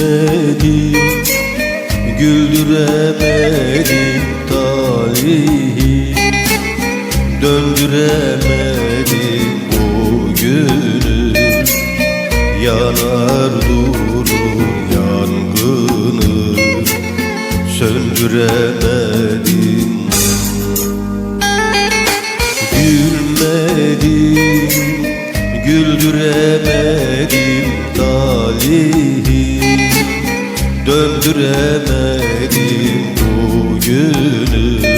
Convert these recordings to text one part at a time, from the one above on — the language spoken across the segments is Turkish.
güldüremedim Güldüremedim tarihi. Döndüremedim o günü Yanar durur yangını. Söndüremedim. Gülmedim Güldüremedim talihi Döndüremedim bu günü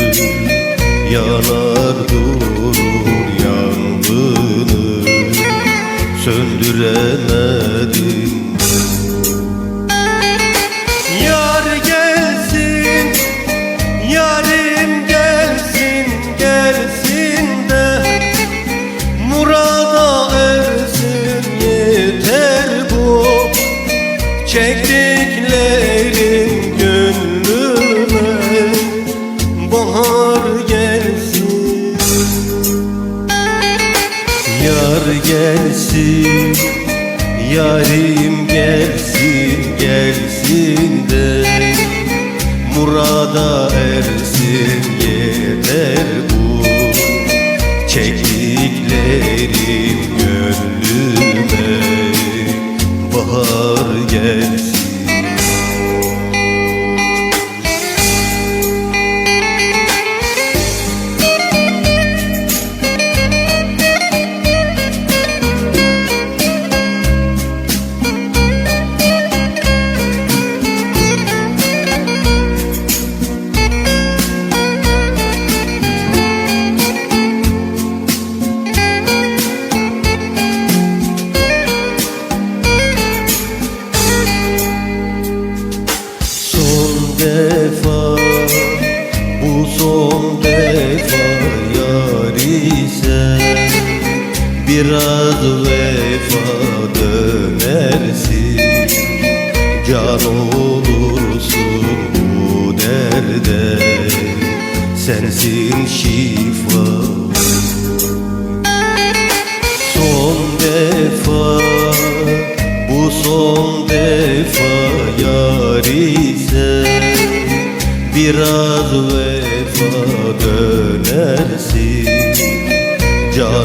gelsin, yarim gelsin, gelsin de Murada ersin yeter bu Çektiklerim gönlüme. Bahar gelsin defa yar ise Biraz vefa dönersin. Can olursun bu derde Sensin şifa. Son defa bu son defa yar ise Biraz vefa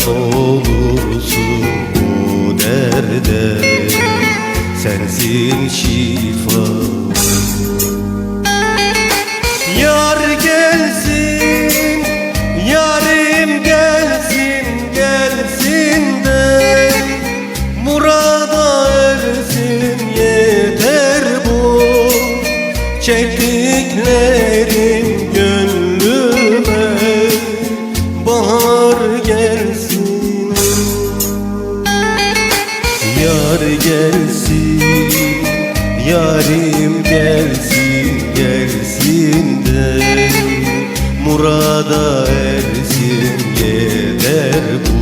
olursun bu derde. Sensin şifa. Yar gelsin, yarim gelsin, gelsin de. Murada ersin yeter bu. Çektiklerin gönlüme. Bahar Yarim gelsin gelsin de. Murada ersin yeter bu